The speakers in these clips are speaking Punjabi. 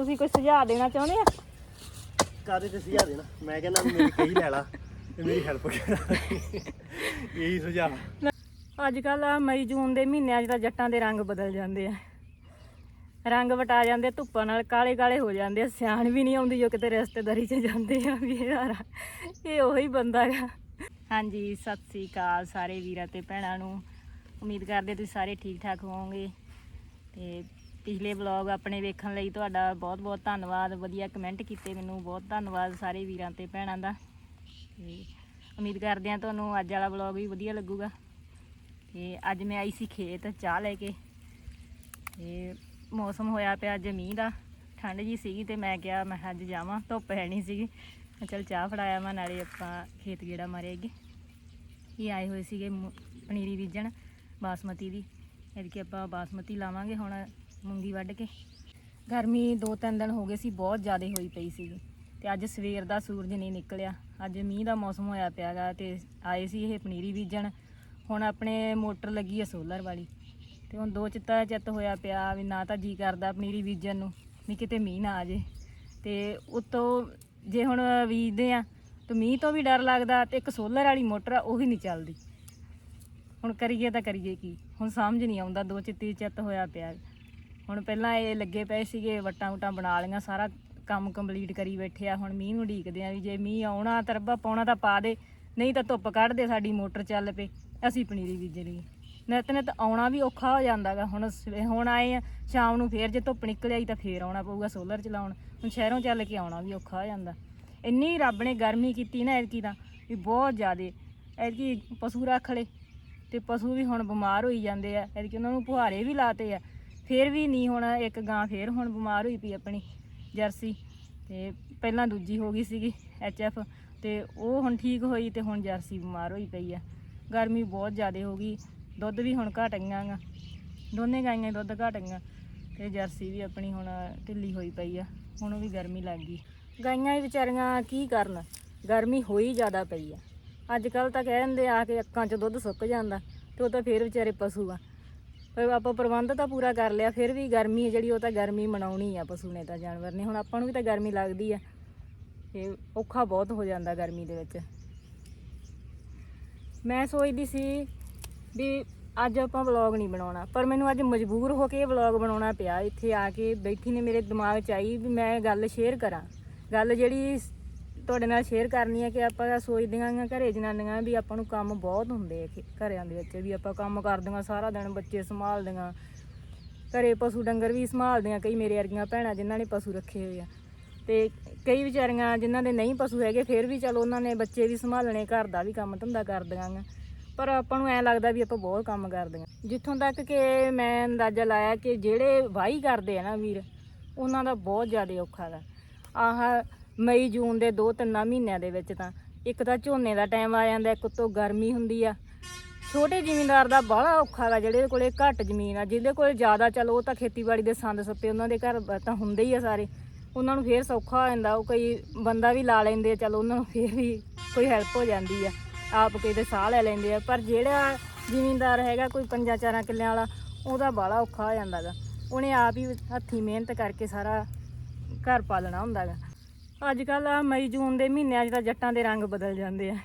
ਤੁਸੀਂ ਕੋਈ ਸੁਝਾਅ ਦੇਣਾ ਚਾਹੁੰਦੇ ਆ? ਕਾਦੇ ਤੇ ਸੁਝਾ ਦੇਣਾ? ਮੈਂ ਕਹਿੰਦਾ ਮੇਰੀ ਕਹੀ ਲੈ ਲਾ ਤੇ ਮੇਰੀ ਹੈਲਪ ਕਰਾ ਇਹੀ ਸੁਝਾਅ। ਅੱਜ ਕੱਲ ਆ ਮਈ ਜੂਨ ਦੇ ਮਹੀਨਿਆਂ 'ਚ ਤਾਂ ਜੱਟਾਂ ਦੇ ਰੰਗ ਬਦਲ ਜਾਂਦੇ ਆ। ਰੰਗ ਵਟਾ ਜਾਂਦੇ ਧੁੱਪਾਂ ਨਾਲ ਕਾਲੇ ਕਾਲੇ ਹੋ ਜਾਂਦੇ ਆ। ਸਿਆਣ ਵੀ ਨਹੀਂ ਆਉਂਦੀ ਜੋ ਕਿਤੇ ਰਿਸ਼ਤੇਦਾਰੀ 'ਚ ਜਾਂਦੇ ਆ ਵੀ ਯਾਰ ਇਹ ਉਹੀ ਬੰਦਾ ਆ ਹਾਂਜੀ ਸਤਿ ਸ੍ਰੀ ਅਕਾਲ ਸਾਰੇ ਵੀਰਾਂ ਤੇ ਭੈਣਾਂ ਨੂੰ। ਉਮੀਦ ਕਰਦੇ ਤੁਸੀਂ ਸਾਰੇ ਠੀਕ ਠਾਕ ਹੋਵੋਗੇ। ਤੇ ਪਿਛਲੇ ਵਲੌਗ ਆਪਣੇ ਵੇਖਣ ਲਈ ਤੁਹਾਡਾ ਬਹੁਤ ਬਹੁਤ ਧੰਨਵਾਦ। ਵਧੀਆ ਕਮੈਂਟ ਕੀਤੇ ਮੈਨੂੰ। ਬਹੁਤ ਧੰਨਵਾਦ ਸਾਰੇ ਵੀਰਾਂ ਤੇ ਭੈਣਾਂ ਦਾ। ਤੇ ਉਮੀਦ ਕਰਦੇ ਹਾਂ ਤੁਹਾਨੂੰ ਅੱਜ ਵਾਲਾ ਵਲੌਗ ਵੀ ਵਧੀਆ ਲੱਗੂਗਾ। ਤੇ ਅੱਜ ਮੈਂ ਆਈ ਸੀ ਖੇਤ ਚਾਹ ਲੈ ਕੇ। ਤੇ ਮੌਸਮ ਹੋਇਆ ਪਿਆ ਅੱਜ ਮੀਂਹ ਦਾ। ਠੰਡ ਜੀ ਸੀਗੀ ਤੇ ਮੈਂ ਕਿਹਾ, ਮੈਂ ਅੱਜ ਜਾਵਾਂ। ਧੁੱਪ ਹੈ ਨਹੀਂ ਸੀਗੀ। ਮੈਂ ਚਲ ਚਾਹ ਫੜਾਇਆ ਮੈਂ ਨਾਲੇ ਆਪਾਂ ਖੇਤ ਗੇੜਾ ਮਾਰਿਆਗੇ ਇਹ ਆਏ ਹੋਏ ਸੀਗੇ ਪਨੀਰੀ ਬੀਜਣ ਬਾਸਮਤੀ ਦੀ। ਕਿ ਆਪਾਂ ਬਾਸਮਤੀ ਲਾਵਾਂਗੇ ਹੁਣ। ਮੂੰਗੀ ਵੱਢ ਕੇ। ਗਰਮੀ ਦੋ ਤਿੰਨ ਦਿਨ ਹੋ ਗਏ ਸੀ, ਬਹੁਤ ਜ਼ਿਆਦਾ ਹੋਈ ਪਈ ਸੀਗੀ ਤੇ ਅੱਜ ਸਵੇਰ ਦਾ ਸੂਰਜ ਨਹੀਂ ਨਿਕਲਿਆ। ਅੱਜ ਮੀਂਹ ਦਾ ਮੌਸਮ ਹੋਇਆ ਪਿਆਗਾ ਤੇ ਆਏ ਸੀ ਇਹ ਪਨੀਰੀ ਬੀਜਣ। ਹੁਣ ਆਪਣੇ ਮੋਟਰ ਲੱਗੀ ਹੈ ਸੋਲਰ ਵਾਲੀ। ਤੇ ਹੁਣ ਦੋ ਚਿੱਤਾ ਚਿੱਤ ਹੋਇਆ ਪਿਆ ਵੀ ਨਾ ਤਾਂ ਜੀ ਕਰਦਾ ਪਨੀਰੀ ਬੀਜਣ ਨੂੰ, ਵੀ ਕਿਤੇ ਮੀਂਹ ਨਾ ਆ ਜੇ। ਤੇ ਉਤੋਂ ਜੇ ਹੁਣ ਬੀਜਦੇ ਆ, ਤਾਂ ਮੀਂਹ ਤੋਂ ਵੀ ਡਰ ਲੱਗਦਾ ਤੇ ਇੱਕ ਸੋਲਰ ਵਾਲੀ ਮੋਟਰ ਆ, ਉਹ ਵੀ ਨਹੀਂ ਚੱਲਦੀ। ਹੁਣ ਕਰੀਏ ਤਾਂ ਕਰੀਏ ਕੀ? ਹੁਣ ਸਮਝ ਨਹੀਂ ਆਉਂਦਾ, ਦੋ ਚਿੱਤੀ ਚਿੱਤ ਹੋਇਆ ਪਿਆ। ਹੁਣ ਪਹਿਲਾਂ ਇਹ ਲੱਗੇ ਪਏ ਸੀਗੇ, ਵੱਟਾਂ ਵਟਾਂ ਬਣਾ ਲਈਆਂ, ਸਾਰਾ ਕੰਮ ਕੰਪਲੀਟ ਕਰੀ ਬੈਠੇ ਆ, ਹੁਣ ਮੀਂਹ ਨੂੰ ਉਡੀਕਦੇ ਆ ਵੀ ਜੇ ਮੀਂਹ ਆਉਣਾ ਤਰਬਾ ਪਾਉਣਾ ਤਾਂ ਪਾ ਦੇ, ਨਹੀਂ ਤਾਂ ਧੁੱਪ ਕੱਢ ਦੇ ਸਾਡੀ ਮੋਟਰ ਚੱਲ ਪਏ ਅਸੀਂ ਪਨੀਰੀ ਬੀਜ ਲਈਏ ਨਿਤ ਨਿਤ ਆਉਣਾ ਵੀ ਔਖਾ ਹੋ ਜਾਂਦਾਗਾ ਹੁਣ ਸਵੇ- ਹੁਣ ਆਏ ਆ, ਸ਼ਾਮ ਨੂੰ ਫੇਰ ਜੇ ਧੁੱਪ ਨਿਕਲ ਆਈ ਤਾਂ ਫੇਰ ਆਉਣਾ ਪਊਗਾ ਸੋਲਰ ਚਲਾਉਣ, ਹੁਣ ਸ਼ਹਿਰੋਂ ਚੱਲ ਕੇ ਆਉਣਾ ਵੀ ਔਖਾ ਹੋ ਜਾਂਦਾ। ਇੰਨੀ ਰੱਬ ਨੇ ਗਰਮੀ ਕੀਤੀ ਨਾ ਐਤਕੀ ਤਾਂ, ਵੀ ਬਹੁਤ ਜ਼ਿਆਦੇ, ਐਤਕੀ ਪਸ਼ੂ ਰੱਖ ਲਏ, ਤੇ ਪਸ਼ੂ ਵੀ ਹੁਣ ਬਿਮਾਰ ਹੋਈ ਜਾਂਦੇ ਆ, ਐਤਕੀ ਉਹਨਾਂ ਨੂੰ ਪੁਹਾਰੇ ਵੀ ਲਾਤੇ ਆ ਫੇਰ ਵੀ ਨਹੀਂ ਹੁਣ ਇੱਕ ਗਾਂ ਫੇਰ ਹੁਣ ਬਿਮਾਰ ਹੋਈ ਪਈ ਆਪਣੀ ਜਰਸੀ ਤੇ ਪਹਿਲਾਂ ਦੂਜੀ ਹੋ ਗਈ ਸੀਗੀ ਐਫ ਤੇ ਉਹ ਹੁਣ ਠੀਕ ਹੋਈ ਤੇ ਹੁਣ ਜਰਸੀ ਬਿਮਾਰ ਹੋਈ ਪਈ ਆ। ਗਰਮੀ ਬਹੁਤ ਜ਼ਿਆਦਾ ਹੋ ਗਈ, ਦੁੱਧ ਵੀ ਹੁਣ ਘਟ ਗਈਆਂ ਗਾ। ਦੋਨੇ ਗਾਈਆਂ ਦੁੱਧ ਘਟ ਗਈਆਂ ਤੇ ਜਰਸੀ ਵੀ ਆਪਣੀ ਹੁਣ ਢਿੱਲੀ ਹੋਈ ਪਈ ਆ, ਹੁਣ ਉਹ ਵੀ ਗਰਮੀ ਲੱਗ ਗਈ। ਗਾਈਆਂ ਹੀ ਵਿਚਾਰੀਆਂ ਕੀ ਕਰਨ? ਗਰਮੀ ਹੋਈ ਜ਼ਿਆਦਾ ਪਈ ਆ। ਅੱਜ ਕੱਲ ਤਾਂ ਕਹਿ ਦਿੰਦੇ ਆ ਕਿ ਅੱਖਾਂ 'ਚ ਦੁੱਧ ਸੁੱਕ ਜਾਂਦਾ ਤੇ ਉਹ ਤਾਂ ਫੇਰ ਵਿਚਾਰੇ ਪਸ਼ੂ ਆ। ਪਰ ਆਪਾਂ ਪ੍ਰਬੰਧ ਤਾਂ ਪੂਰਾ ਕਰ ਲਿਆ, ਫਿਰ ਵੀ ਗਰਮੀ ਹੈ ਜਿਹੜੀ, ਉਹ ਤਾਂ ਗਰਮੀ ਮਨਾਉਣੀ ਆ ਪਸ਼ੂ ਨੇ ਤਾਂ ਜਾਨਵਰ ਨੇ। ਹੁਣ ਆਪਾਂ ਨੂੰ ਵੀ ਤਾਂ ਗਰਮੀ ਲੱਗਦੀ ਆ। ਤੇ ਔਖਾ ਬਹੁਤ ਹੋ ਜਾਂਦਾ ਗਰਮੀ ਦੇ ਵਿੱਚ। ਮੈਂ ਸੋਚਦੀ ਸੀ ਵੀ ਅੱਜ ਆਪਾਂ ਵਲੌਗ ਨਹੀਂ ਬਣਾਉਣਾ, ਪਰ ਮੈਨੂੰ ਅੱਜ ਮਜਬੂਰ ਹੋ ਕੇ ਇਹ ਵਲੌਗ ਬਣਾਉਣਾ ਪਿਆ। ਇੱਥੇ ਆ ਕੇ ਬੈਠੀ ਨੇ ਮੇਰੇ ਦਿਮਾਗ 'ਚ ਆਈ ਵੀ ਮੈਂ ਗੱਲ ਸ਼ੇਅਰ ਕਰਾਂ। ਗੱਲ ਜਿਹੜੀ ਤੁਹਾਡੇ ਨਾਲ ਸ਼ੇਅਰ ਕਰਨੀ ਹੈ ਕਿ ਆਪਾਂ ਸੋਚਦੀਆਂ ਹਾਂ ਘਰੇ ਜਨਾਨੀਆਂ ਵੀ ਆਪਾਂ ਨੂੰ ਕੰਮ ਬਹੁਤ ਹੁੰਦੇ ਆ ਖੇ- ਘਰਿਆਂ ਦੇ ਵਿੱਚ, ਵੀ ਆਪਾਂ ਕੰਮ ਕਰਦੀਆਂ ਸਾਰਾ ਦਿਨ, ਬੱਚੇ ਸੰਭਾਲਦੀਆਂ ਘਰੇ ਪਸ਼ੂ ਡੰਗਰ ਵੀ ਸੰਭਾਲਦੀਆਂ ਕਈ ਮੇਰੇ ਵਰਗੀਆਂ ਭੈਣਾਂ ਜਿਨ੍ਹਾਂ ਨੇ ਪਸ਼ੂ ਰੱਖੇ ਹੋਏ ਆ। ਤੇ ਕਈ ਵਿਚਾਰੀਆਂ ਜਿਨ੍ਹਾਂ ਦੇ ਨਹੀਂ ਪਸ਼ੂ ਹੈਗੇ, ਫਿਰ ਵੀ ਚਲੋ ਉਹਨਾਂ ਨੇ ਬੱਚੇ ਵੀ ਸੰਭਾਲਣੇ, ਘਰ ਦਾ ਵੀ ਕੰਮ ਧੰਦਾ ਕਰਦੀਆਂ ਗਾ ਪਰ ਆਪਾਂ ਨੂੰ ਐ ਲੱਗਦਾ ਵੀ ਆਪਾਂ ਬਹੁਤ ਕੰਮ ਕਰਦੀਆਂ ਜਿੱਥੋਂ ਤੱਕ ਕਿ ਮੈਂ ਅੰਦਾਜ਼ਾ ਲਾਇਆ ਕਿ ਜਿਹੜੇ ਵਾਹੀ ਕਰਦੇ ਆ ਨਾ ਵੀਰ, ਉਹਨਾਂ ਦਾ ਬਹੁਤ ਜ਼ਿਆਦਾ ਔਖਾ ਗਾ ਆਹ ਮਈ, ਜੂਨ ਦੇ ਦੋ ਤਿੰਨਾਂ ਮਹੀਨਿਆਂ ਦੇ ਵਿੱਚ ਤਾਂ ਇੱਕ ਤਾਂ ਝੋਨੇ ਦਾ ਟਾਈਮ ਆ ਜਾਂਦਾ, ਇੱਕ ਤੋਂ ਗਰਮੀ ਹੁੰਦੀ ਆ। ਛੋਟੇ ਜ਼ਿਮੀਂਦਾਰ ਦਾ ਬਾਹਲਾ ਔਖਾ ਗਾ, ਜਿਹੜੇ ਕੋਲੇ ਘੱਟ ਜ਼ਮੀਨ ਆ, ਜਿਹਦੇ ਕੋਲੇ ਜ਼ਿਆਦਾ ਚਲੋ ਉਹ ਤਾਂ ਖੇਤੀਬਾੜੀ ਦੇ ਸੰਦ ਸੱਪੇ ਉਹਨਾਂ ਦੇ ਘਰ ਤਾਂ ਹੁੰਦੇ ਹੀ ਆ ਸਾਰੇ। ਉਹਨਾਂ ਨੂੰ ਫੇਰ ਸੌਖਾ ਹੋ ਜਾਂਦਾ, ਉਹ ਕੋਈ ਬੰਦਾ ਵੀ ਲਾ ਲੈਂਦੇ ਆ, ਚਲੋ ਉਹਨਾਂ ਨੂੰ ਫੇਰ ਵੀ ਕੋਈ ਹੈਲਪ ਹੋ ਜਾਂਦੀ ਆ। ਆਪ ਕਿਤੇ ਸਾਹ ਲੈ ਲੈਂਦੇ ਆ, ਪਰ ਜਿਹੜਾ ਜ਼ਿਮੀਂਦਾਰ ਹੈਗਾ, ਕੋਈ ਪੰਜਾਂ ਚਾਰਾਂ ਕਿੱਲਿਆਂ ਵਾਲਾ, ਉਹਦਾ ਬਾਹਲਾ ਔਖਾ ਹੋ ਜਾਂਦਾ ਗਾ। ਉਹਨੇ ਆਪ ਹੀ ਹੱਥੀਂ ਮਿਹਨਤ ਕਰਕੇ ਸਾਰਾ ਘਰ ਪਾਲਣਾ ਹੁੰਦਾ ਗਾ। ਅੱਜ ਕੱਲ ਆ ਮਈ, ਜੂਨ ਦੇ ਮਹੀਨਿਆਂ 'ਚ ਤਾਂ ਜੱਟਾਂ ਦੇ ਰੰਗ ਬਦਲ ਜਾਂਦੇ ਆ।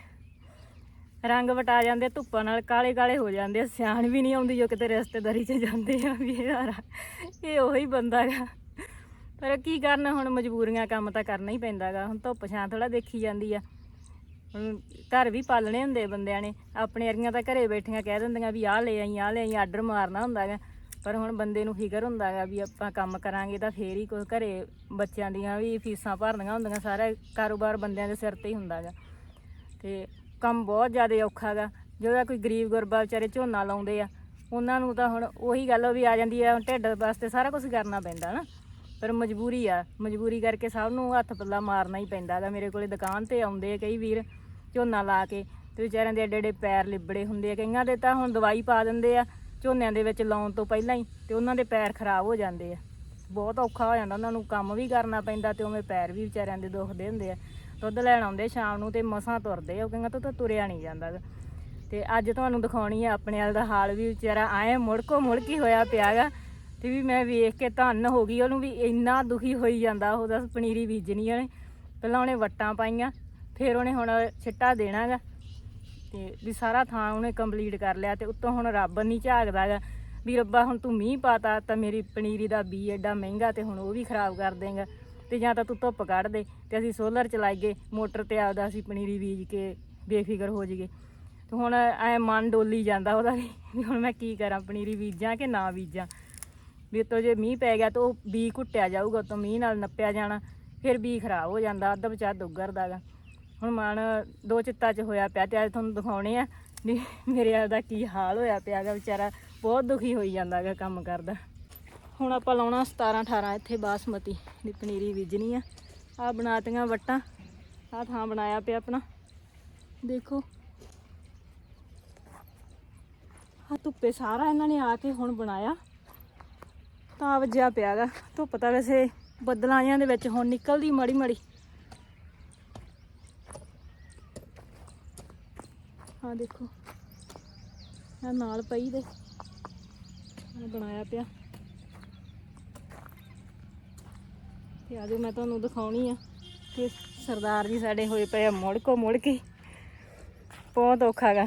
ਰੰਗ ਵਟਾ ਜਾਂਦੇ, ਧੁੱਪਾਂ ਨਾਲ ਕਾਲੇ ਕਾਲੇ ਹੋ ਜਾਂਦੇ ਆ। ਸਿਆਣ ਵੀ ਨਹੀਂ ਆਉਂਦੀ ਜੋ ਕਿਤੇ ਰਿਸ਼ਤੇਦਾਰੀ 'ਚ ਜਾਂਦੇ ਆ ਵੀ ਇਹ ਇਹ ਉਹੀ ਬੰਦਾ ਗਾ। ਪਰ ਕੀ ਕਰਨਾ, ਹੁਣ ਮਜਬੂਰੀਆਂ ਕੰਮ ਤਾਂ ਕਰਨਾ ਹੀ ਪੈਂਦਾ ਗਾ। ਹੁਣ ਧੁੱਪ ਛਾਂ ਥੋੜਾ ਦੇਖੀ ਜਾਂਦੀ ਆ। ਹੁਣ ਘਰ ਵੀ ਪਾਲਣੇ ਹੁੰਦੇ ਬੰਦਿਆਂ ਨੇ। ਆਪਣੇ ਅਰੀਆਂ ਤਾਂ ਘਰੇ ਬੈਠੀਆਂ ਕਹਿ ਦਿੰਦੀਆਂ ਵੀ ਆਹ ਲੈ ਆਈ, ਆਹ ਲੈ ਆਈ, ਆਰਡਰ ਮਾਰਨਾ ਹੁੰਦਾ ਗਾ। ਪਰ ਹੁਣ ਬੰਦੇ ਨੂੰ ਫਿਕਰ ਹੁੰਦਾ ਗਾ ਵੀ ਆਪਾਂ ਕੰਮ ਕਰਾਂਗੇ ਤਾਂ ਫੇਰ ਹੀ ਕੋਈ ਘਰੇ ਬੱਚਿਆਂ ਦੀਆਂ ਵੀ ਫੀਸਾਂ ਭਰਨੀਆਂ ਹੁੰਦੀਆਂ, ਸਾਰਾ ਕਾਰੋਬਾਰ ਬੰਦਿਆਂ ਦੇ ਸਿਰ ਤੇ ਹੀ ਹੁੰਦਾ ਗਾ ਤੇ ਕੰਮ ਬਹੁਤ ਜ਼ਿਆਦਾ ਔਖਾ ਗਾ ਜਿਹੜਾ ਕੋਈ ਗਰੀਬ ਗੁਰਬਾ ਵਿਚਾਰੇ ਝੋਨਾ ਲਾਉਂਦੇ ਆ, ਉਹਨਾਂ ਨੂੰ ਤਾਂ ਹੁਣ ਉਹੀ ਗੱਲ ਵੀ ਆ ਜਾਂਦੀ ਆ, ਢਿੱਡ ਵਾਸਤੇ ਸਾਰਾ ਕੁਝ ਕਰਨਾ ਪੈਂਦਾ ਨਾ। ਪਰ ਮਜਬੂਰੀ ਆ, ਮਜਬੂਰੀ ਕਰਕੇ ਸਭ ਨੂੰ ਹੱਥ ਪੱਲਾ ਮਾਰਨਾ ਹੀ ਪੈਂਦਾ ਗਾ ਮੇਰੇ ਕੋਲੇ ਦੁਕਾਨ ਤੇ ਆਉਂਦੇ ਆ ਕਈ ਵੀਰ ਝੋਨਾ ਲਾ ਕੇ ਤੇ ਵਿਚਾਰਿਆਂ ਦੇ ਐਡੇ ਐਡੇ ਪੈਰ ਲਿਬੜੇ ਹੁੰਦੇ ਆ। ਕਈਆਂ ਦੇ ਤਾਂ ਹੁਣ ਦਵਾਈ ਪਾ ਦਿੰਦੇ ਆ ਝੋਨਿਆਂ ਦੇ ਵਿੱਚ ਲਾਉਣ ਤੋਂ ਪਹਿਲਾਂ ਹੀ ਤੇ ਉਹਨਾਂ ਦੇ ਪੈਰ ਖਰਾਬ ਹੋ ਜਾਂਦੇ ਆ। ਬਹੁਤ ਔਖਾ ਹੋ ਜਾਂਦਾ, ਉਹਨਾਂ ਨੂੰ ਕੰਮ ਵੀ ਕਰਨਾ ਪੈਂਦਾ ਤੇ ਉਵੇਂ ਪੈਰ ਵੀ ਵਿਚਾਰਿਆਂ ਦੇ ਦੁਖਦੇ ਹੁੰਦੇ ਆ। ਦੁੱਧ ਲੈਣ ਆਉਂਦੇ ਸ਼ਾਮ ਨੂੰ ਤੇ ਮਸਾਂ ਤੁਰਦੇ ਆ, ਉਹ ਕਹਿੰਦਾ ਤਾਂ ਤੁਰਿਆ ਨਹੀਂ ਜਾਂਦਾ ਗਾ। ਤੇ ਅੱਜ ਤੁਹਾਨੂੰ ਦਿਖਾਉਣੀ ਆ ਆਪਣੇ ਵਾਲ ਦਾ ਹਾਲ ਵੀ ਵਿਚਾਰਾ ਆਏ ਮੁੜਕੋ ਮੁੜਕੀ ਹੋਇਆ ਪਿਆਗਾ ਤੇ ਵੀ ਮੈਂ ਵੇਖ ਕੇ ਧੰਨ ਹੋ ਗਈ, ਉਹਨੂੰ ਵੀ ਇੰਨਾ ਦੁਖੀ ਹੋਈ ਜਾਂਦਾ, ਉਹਦਾ ਪਨੀਰੀ ਬੀਜਣੀ ਉਹਨੇ। ਪਹਿਲਾਂ ਉਹਨੇ ਵੱਟਾਂ ਪਾਈਆਂ, ਫਿਰ ਉਹਨੇ ਹੁਣ ਛਿੱਟਾ ਦੇਣਾਗਾ ਤੇ ਵੀ ਸਾਰਾ ਥਾਂ ਉਹਨੇ ਕੰਪਲੀਟ ਕਰ ਲਿਆ ਤੇ ਉੱਤੋਂ ਹੁਣ ਰੱਬ ਨਹੀਂ ਝਾਕਦਾ ਗਾ ਵੀ ਰੱਬਾ ਹੁਣ ਤੂੰ ਮੀਂਹ ਪਾਤਾ ਤਾਂ ਮੇਰੀ ਪਨੀਰੀ ਦਾ ਬੀ ਐਡਾ ਮਹਿੰਗਾ ਤੇ ਹੁਣ ਉਹ ਵੀ ਖਰਾਬ ਕਰ ਦੇਂਗਾ ਤੇ ਜਾਂ ਤਾਂ ਤੂੰ ਧੁੱਪ ਕੱਢ ਦੇ ਤੇ ਅਸੀਂ ਸੋਲਰ ਚਲਾਈਏ, ਮੋਟਰ ਤੇ ਆਪਦਾ ਅਸੀਂ ਪਨੀਰੀ ਬੀਜ ਕੇ ਬੇਫਿਕਰ ਹੋ ਜਾਈਏ। ਤੇ ਹੁਣ ਐ ਮਨ ਡੋਲੀ ਜਾਂਦਾ ਉਹਦਾ ਵੀ ਹੁਣ ਮੈਂ ਕੀ ਕਰਾਂ, ਪਨੀਰੀ ਬੀਜਾਂ ਕਿ ਨਾ ਬੀਜਾਂ? ਵੀ ਉੱਤੋਂ ਜੇ ਮੀਂਹ ਪੈ ਗਿਆ ਤਾਂ ਉਹ ਬੀ ਘੁੱਟਿਆ ਜਾਊਗਾ, ਉੱਤੋਂ ਮੀਂਹ ਨਾਲ ਨੱਪਿਆ ਜਾਣਾ, ਫਿਰ ਬੀ ਖਰਾਬ ਹੋ ਜਾਂਦਾ ਅੱਧ ਬਚਾ ਦੁੱਗਰਦਾਗਾ ਹੁਣ ਮਨ ਦੋ ਚਿੱਤਾ ਚ ਹੋਇਆ ਪਿਆ ਤੇ ਅੱਜ ਤੁਹਾਨੂੰ ਦਿਖਾਉਣੇ ਆ ਵੀ ਮੇਰੇ ਦਾ ਕੀ ਹਾਲ ਹੋਇਆ ਪਿਆ ਪਿਆਗਾ ਵਿਚਾਰਾ ਬਹੁਤ ਦੁਖੀ ਹੋਈ ਜਾਂਦਾ ਜਾਂਦਾਗਾ ਕੰਮ ਕਰਦਾ। ਹੁਣ ਆਪਾਂ ਲਾਉਣਾ 17 18 ਇੱਥੇ ਬਾਸਮਤੀ ਦੀ ਪਨੀਰੀ ਬੀਜਣੀ ਆ। ਆ ਬਣਾਤੀਆਂ ਵੱਟਾਂ ਆ ਥਾਂ ਬਣਾਇਆ ਪਿਆ ਆਪਣਾ। ਦੇਖੋ। ਆ ਧੁੱਪੇ ਸਾਰਾ ਇਹਨਾਂ ਨੇ ਆ ਕੇ ਹੁਣ ਬਣਾਇਆ। ਤਾਂ ਵੱਜਿਆ ਪਿਆਗਾ ਧੁੱਪ ਤਾਂ ਵੈਸੇ ਬੱਦਲਾਂ ਜਿਹਾਂ ਦੇ ਵਿੱਚ ਹੁਣ ਨਿਕਲਦੀ ਮੜੀ ਮੜੀ ਆ ਦੇਖੋ। ਆ ਨਾਲ ਪਈ ਦੇ। ਆ ਬਣਾਇਆ ਪਿਆ। ਤੇ ਆਜੋ ਮੈਂ ਤੁਹਾਨੂੰ ਦਿਖਾਉਣੀ ਆ ਕਿ ਸਰਦਾਰ ਜੀ ਸਾਡੇ ਹੋਏ ਪਏ ਆ ਮੁੜ ਕੋ ਮੁੜ ਕੇ। ਬਹੁਤ ਔਖਾ ਗਾ।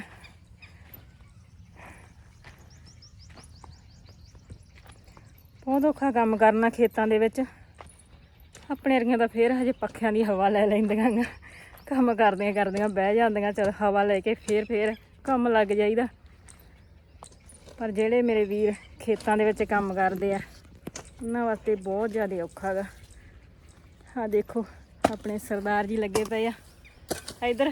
ਬਹੁਤ ਔਖਾ ਕੰਮ ਕਰਨਾ ਖੇਤਾਂ ਦੇ ਵਿੱਚ। ਆਪਣੇ ਵਰਗੀਆਂ ਤਾਂ ਫੇਰ ਹਜੇ ਪੱਖਿਆਂ ਦੀ ਹਵਾ ਲੈ ਲੈਂਦੀਆਂ ਗਾ। ਕੰਮ ਕਰਦੀਆਂ ਕਰਦੀਆਂ ਬਹਿ ਜਾਂਦੀਆਂ ਚਲ ਹਵਾ ਲੈ ਕੇ ਫੇਰ ਫੇਰ ਕੰਮ ਲੱਗ ਜਾਈਦਾ। ਪਰ ਜਿਹੜੇ ਮੇਰੇ ਵੀਰ ਖੇਤਾਂ ਦੇ ਵਿੱਚ ਕੰਮ ਕਰਦੇ ਆ ਉਹਨਾਂ ਵਾਸਤੇ ਬਹੁਤ ਜ਼ਿਆਦਾ ਔਖਾ ਗਾ। ਆ ਦੇਖੋ ਆਪਣੇ ਸਰਦਾਰ ਜੀ ਲੱਗੇ ਪਏ ਆ ਇਧਰ।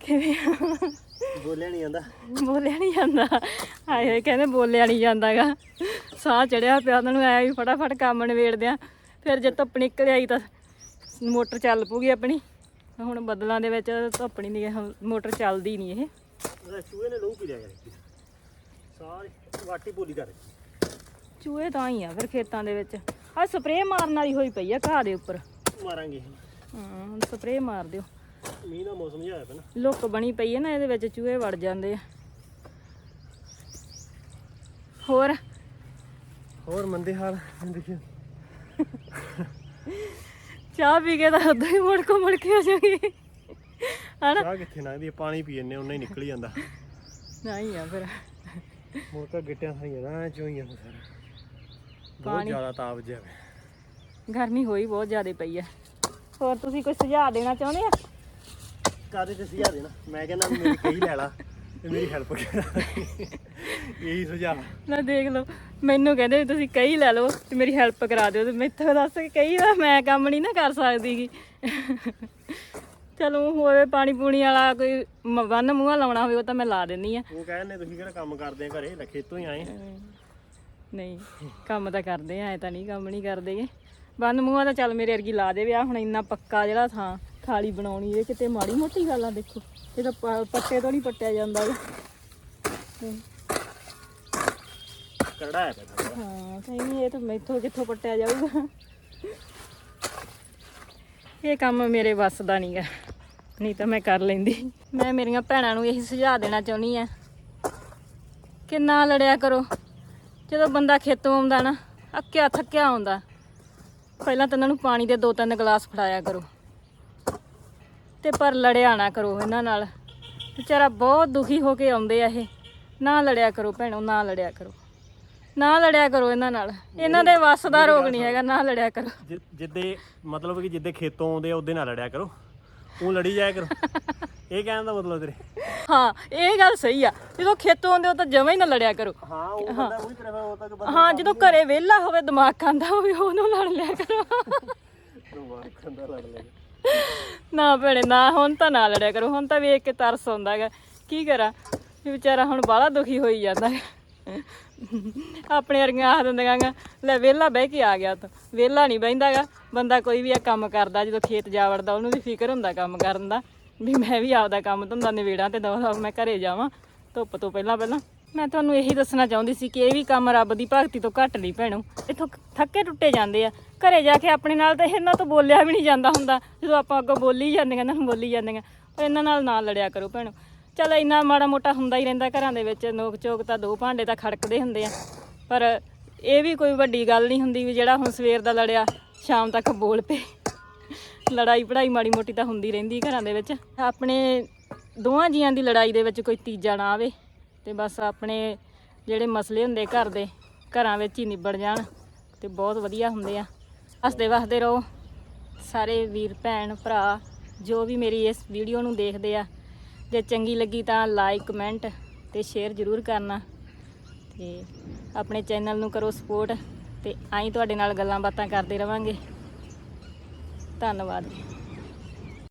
ਕਿਵੇਂ? ਬੋਲਿਆ ਨਹੀਂ ਜਾਂਦਾ। ਬੋਲਿਆ ਨਹੀਂ ਜਾਂਦਾ। ਹਾਏ ਹਾਏ ਕਹਿੰਦੇ ਬੋਲਿਆ ਨਹੀਂ ਜਾਂਦਾਗਾ। ਸਾਹ ਚੜਿਆ ਪਿਆ ਉਹਨਾਂ ਨੂੰ ਆਇਆ ਵੀ ਫਟਾਫਟ ਕੰਮ ਨਿਬੇੜਦੇ ਆ ਫਿਰ ਜੇ ਧੁੱਪ ਨਿਕਲ ਆਈ ਤਾਂ ਮੋਟਰ ਚੱਲ ਪੂਗੀ ਆਪਣੀ। ਹੁਣ ਬੱਦਲਾਂ ਦੇ ਵਿੱਚ ਧੁੱਪ ਨਹੀਂ ਨਿਕਲ ਮੋਟਰ ਚੱਲਦੀ ਨਹੀਂ ਇਹ। ਚੂਹੇ ਨੇ ਲਹੂ ਪੀ ਲਿਆ ਕਰੇ ਸਾਰੀ ਵਾਟੀ ਪੋਲੀ ਕਰ ਚੂਹੇ ਤਾਂ ਹੀ ਆ ਫਿਰ ਖੇਤਾਂ ਦੇ ਵਿੱਚ। ਆ ਸਪਰੇਅ ਮਾਰਨ ਵਾਲੀ ਹੋਈ ਪਈ ਆ ਘਾਹ ਦੇ ਉੱਪਰ। ਮਾਰਾਂਗੇ ਹਾਂ ਸਪਰੇਅ ਮਾਰ ਦਿਓ। ਮੀਂਹ ਦਾ ਮੌਸਮ ਜਿਹਾ ਹੋਇਆ ਪਿਆ ਨਾ। ਲੁੱਕ ਬਣੀ ਪਈ ਹੈ ਨਾ ਇਹਦੇ ਵਿੱਚ ਚੂਹੇ ਵੜ ਜਾਂਦੇ ਆ। ਹੋਰ? ਹੋਰ ਮੰਦੇ ਹਾਲ ਦੇਖਿਓ। ਚਾਹ ਪੀ ਕੇ ਤਾਂ ਉਦਾਂ ਹੀ ਮੁੜ ਕੋ ਮੁੜ ਕੇ ਹੋ ਜਾਗੀ ਹਨਾ? ਚਾਹ ਕਿੱਥੇ ਨਾ ਇਹਦੀ ਪਾਣੀ ਪੀ ਜੰਨੇ ਉਹਨਾਂ ਹੀ ਨਿਕਲ ਜਾਂਦਾ। ਨਹੀਂ ਆ ਫਿਰ। ਮੋਟਾ ਗਿੱਟਿਆਂ ਸਾਈਆਂ ਨਾ ਚੋਈਆਂ ਸਾਰਾ। ਬਹੁਤ ਪਾਣੀ- ਜ਼ਿਆਦਾ ਤਾਪ ਪਿਆ। ਗਰਮੀ ਹੋਈ ਬਹੁਤ ਜ਼ਿਆਦਾ ਪਈ ਆ। ਹੋਰ ਤੁਸੀਂ ਕੋਈ ਸੁਝਾਅ ਦੇਣਾ ਚਾਹੁੰਦੇ ਆ? ਕਾਦੇ ਤੇ ਸੁਝਾ ਦੇਣਾ? ਮੈਂ ਕਹਿੰਦਾ ਮੇਰੀ ਕਹੀ ਲੈ ਲਾ ਤੇ ਮੇਰੀ ਹੈਲਪ ਕਰਾ ਇਹੀ ਸੁਝਾਅ। ਨਾ ਦੇਖ ਲਓ ਮੈਨੂੰ ਕਹਿੰਦੇ ਵੀ ਤੁਸੀਂ ਕਈ ਲੈ ਲਓ ਤੇ ਮੇਰੀ ਹੈਲਪ ਕਰਾ ਦਿਓ ਤੇ ਮੈਥੋਂ ਦੱਸ ਕੇ ਕਈ ਦਾ ਮੈਂ ਕੰਮ ਨਹੀਂ ਨਾ ਕਰ ਸਕਦੀਗੀ ਚਲੋ ਹੋਵੇ ਪਾਣੀ ਪੂਣੀ ਵਾਲਾ ਕੋਈ ਮ- ਬੰਨ ਮੂੰਹਾਂ ਲਾਉਣਾ ਹੋਵੇ ਉਹ ਤਾਂ ਮੈਂ ਲਾ ਦਿੰਨੀ ਆ। ਉਹ ਕਹਿੰਦੇ ਤੁਸੀਂ ਕਿਹੜਾ ਕੰਮ ਕਰਦੇ ਆ ਘਰੇ ਲੈ ਖੇਤੋਂ ਹੀ ਆਏ। ਨਹੀਂ ਕੰਮ ਤਾਂ ਕਰਦੇ ਆ ਐ ਤਾਂ ਨਹੀਂ ਕੰਮ ਨਹੀਂ ਕਰਦੇਗੇ ਬੰਨ ਮੂੰਹਾਂ ਤਾਂ ਚੱਲ ਮੇਰੇ ਵਰਗੀ ਲਾ ਦੇਵੇ ਆ ਹੁਣ ਇੰਨਾ ਪੱਕਾ ਜਿਹੜਾ ਥਾਂ ਖਾਲੀ ਬਣਾਉਣੀ ਇਹ ਕਿਤੇ ਮਾੜੀ ਮੋਟੀ ਗੱਲ ਆ ਦੇਖੋ। ਇਹ ਤਾਂ ਪ- ਪੱਟੇ ਤੋਂ ਨਹੀਂ ਪੱਟਿਆ ਜਾਂਦਾ। ਤੇ ਕਰੜਾ ਹੈ ਪਿਆ ਹਾਂ ਨਹੀਂ ਇਹ ਤਾਂ ਮੈਥੋਂ ਕਿੱਥੋਂ ਪੱਟਿਆ ਜਾਊਗਾ। ਇਹ ਕੰਮ ਮੇਰੇ ਵੱਸ ਦਾ ਨਹੀਂਗਾ ਨਹੀਂ ਤਾਂ ਮੈਂ ਕਰ ਲੈਂਦੀ। ਮੈਂ ਮੇਰੀਆਂ ਭੈਣਾਂ ਨੂੰ ਇਹੀ ਸੁਝਾਅ ਦੇਣਾ ਚਾਹੁੰਦੀ ਆ ਕਿ ਨਾ ਲੜਿਆ ਕਰੋ। ਜਦੋਂ ਬੰਦਾ ਖੇਤੋਂ ਆਉਂਦਾ ਨਾ, ਅੱਕਿਆ ਥੱਕਿਆ ਆਉਂਦਾ, ਪਹਿਲਾਂ ਤਾਂ ਇਹਨਾਂ ਨੂੰ ਪਾਣੀ ਦੇ ਦੋ ਤਿੰਨ ਗਲਾਸ ਫੜਾਇਆ ਕਰੋ। ਤੇ ਪਰ ਲੜਿਆ ਨਾ ਕਰੋ ਇਹਨਾਂ ਨਾਲ। ਵਿਚਾਰਾ ਬਹੁਤ ਦੁਖੀ ਹੋ ਕੇ ਆਉਂਦੇ ਆ ਇਹ। ਨਾ ਲੜਿਆ ਕਰੋ ਭੈਣੋ, ਨਾ ਲੜਿਆ ਕਰੋ। ਨਾ ਲੜਿਆ ਕਰੋ ਇਹਨਾਂ ਨਾਲ। ਇਹਨਾਂ ਦੇ ਵੱਸ ਦਾ ਰੋਗ ਨਹੀਂ ਹੈਗਾ ਨਾ ਲੜਿਆ ਕਰੋ। ਜਿ- ਜਿੱਦੇ ਮਤਲਬ ਕਿ ਜਿੱਦੇ ਖੇਤੋਂ ਆਉਂਦੇ ਆ ਉਹਦੇ ਨਾਲ ਲੜਿਆ ਕਰੋ। ਉਹ ਲੜੀ ਜਾਇਆ ਕਰੋ। ਇਹ ਕਹਿਣ ਦਾ ਮਤਲਬ ਤੇਰੇ। ਹਾਂ ਇਹ ਗੱਲ ਸਹੀ ਆ। ਜਦੋਂ ਖੇਤੋਂ ਆਉਂਦੇ ਹੋ ਤਾਂ ਜਮਾਂ ਹੀ ਨਾ ਲੜਿਆ ਕਰੋ। ਹਾਂ ਉਹ ਬੰਦਾ ਉਹੀ ਤਰ੍ਹਾਂ ਉਹ ਬੰਦਾ ਹਾਂ ਜਦੋਂ ਘਰੇ ਵਿਹਲਾ ਹੋਵੇ ਦਿਮਾਗ ਖਾਂਦਾ ਹੋਵੇ ਉਹਨੂੰ ਲੜ ਲਿਆ ਕਰੋ। ਦਿਮਾਗ ਖੰਦਾ ਲੜ ਲੈ ਨਾ ਭੈਣੇ ਨਾ ਹੁਣ ਤਾਂ ਨਾ ਲੜਿਆ ਕਰੋ। ਹੁਣ ਤਾਂ ਵੇਖ ਕੇ ਤਰਸ ਆਉਂਦਾ ਹੈਗਾ। ਕੀ ਕਰਾਂ? ਵਿਚਾਰਾ ਹੁਣ ਬਾਹਲਾ ਦੁਖੀ ਹੋਈ ਜਾਂਦਾ ਹੈ। ਆਪਣੇ ਵਰਗੀਆਂ ਆਖ ਦਿੰਦੀਆਂ ਗਾ ਲੈ ਵਿਹਲਾ ਬਹਿ ਕੇ ਆ ਗਿਆ ਤਾਂ ਵਿਹਲਾ ਨਹੀਂ ਬਹਿੰਦਾਗਾ। ਬੰਦਾ ਕੋਈ ਵੀ ਆ ਕੰਮ ਕਰਦਾ, ਜਦੋਂ ਖੇਤ ਜਾ ਵੜਦਾ, ਉਹਨੂੰ ਵੀ ਫਿਕਰ ਹੁੰਦਾ ਕੰਮ ਕਰਨ ਦਾ, ਵੀ ਮੈਂ ਵੀ ਆਪਦਾ ਕੰਮ ਧੰਦਾ ਨਿਬੇੜਾਂ ਤੇ ਦਵਾ ਮੈਂ ਘਰੇ ਜਾਵਾਂ, ਧੁੱਪ ਤੋਂ ਪਹਿਲਾਂ ਪਹਿਲਾਂ। ਮੈਂ ਤੁਹਾਨੂੰ ਇਹੀ ਦੱਸਣਾ ਚਾਹੁੰਦੀ ਸੀ ਕਿ ਇਹ ਵੀ ਕੰਮ ਰੱਬ ਦੀ ਭਗਤੀ ਤੋਂ ਘੱਟ ਨਹੀਂ ਭੈਣੋ। ਇੱਥੋਂ ਥੱਕੇ ਟੁੱਟੇ ਜਾਂਦੇ ਆ। ਘਰੇ ਜਾ ਕੇ ਆਪਣੇ ਨਾਲ ਤਾਂ ਇਹਨਾਂ ਤੋਂ ਬੋਲਿਆ ਵੀ ਨਹੀਂ ਜਾਂਦਾ ਹੁੰਦਾ। ਜਦੋਂ ਆਪਾਂ ਅੱਗੋਂ ਬੋਲੀ ਜਾਂਦੇ ਇਹਨਾਂ ਨੂੰ ਬੋਲੀ ਜਾਂਦੀਆਂ। ਪਰ ਇਹਨਾਂ ਨਾਲ ਨਾ ਲੜਿਆ ਕਰੋ ਭੈਣੋ। ਚਲ ਇੰਨਾ ਮਾੜਾ ਮੋਟਾ ਹੁੰਦਾ ਹੀ ਰਹਿੰਦਾ ਘਰਾਂ ਦੇ ਵਿੱਚ, ਨੋਕ ਚੋਕ ਤਾਂ ਦੋ ਭਾਂਡੇ ਤਾਂ ਖੜਕਦੇ ਹੁੰਦੇ ਆ। ਪਰ ਇਹ ਵੀ ਕੋਈ ਵੱਡੀ ਗੱਲ ਨਹੀਂ ਹੁੰਦੀ ਵੀ ਜਿਹੜਾ ਹੁਣ ਸਵੇਰ ਦਾ ਲੜਿਆ, ਸ਼ਾਮ ਤੱਕ ਬੋਲ ਪਏ। ਲੜਾਈ ਪੜਾਈ ਮਾੜੀ ਮੋਟੀ ਤਾਂ ਹੁੰਦੀ ਰਹਿੰਦੀ ਘਰਾਂ ਦੇ ਵਿੱਚ। ਆਪਣੇ ਦੋਵਾਂ ਜੀਆਂ ਦੀ ਲੜਾਈ ਦੇ ਵਿੱਚ ਕੋਈ ਤੀਜਾ ਨਾ ਆਵੇ ਤੇ ਬਸ ਆਪਣੇ ਜਿਹੜੇ ਮਸਲੇ ਹੁੰਦੇ ਘਰ ਦੇ, ਘਰਾਂ ਵਿੱਚ ਹੀ ਨਿਬੜ ਜਾਣ ਤੇ ਬਹੁਤ ਵਧੀਆ ਹੁੰਦੇ ਆ। ਹੱਸਦੇ ਵਸਦੇ ਰਹੋ। ਸਾਰੇ ਵੀਰ, ਭੈਣ, ਭਰਾ ਜੋ ਵੀ ਮੇਰੀ ਇਸ ਵੀਡੀਓ ਨੂੰ ਦੇਖਦੇ ਆ ਜੇ ਚੰਗੀ ਲੱਗੀ ਤਾਂ ਲਾਈਕ ਕਮੈਂਟ ਤੇ ਸ਼ੇਅਰ ਜ਼ਰੂਰ ਕਰਨਾ ਤੇ ਆਪਣੇ ਚੈਨਲ ਨੂੰ ਕਰੋ ਸਪੋਰਟ ਤੇ ਆਈ ਤੁਹਾਡੇ ਨਾਲ ਗੱਲਾਂ ਬਾਤਾਂ ਕਰਦੇ ਰਵਾਂਗੇ। ਧੰਨਵਾਦ।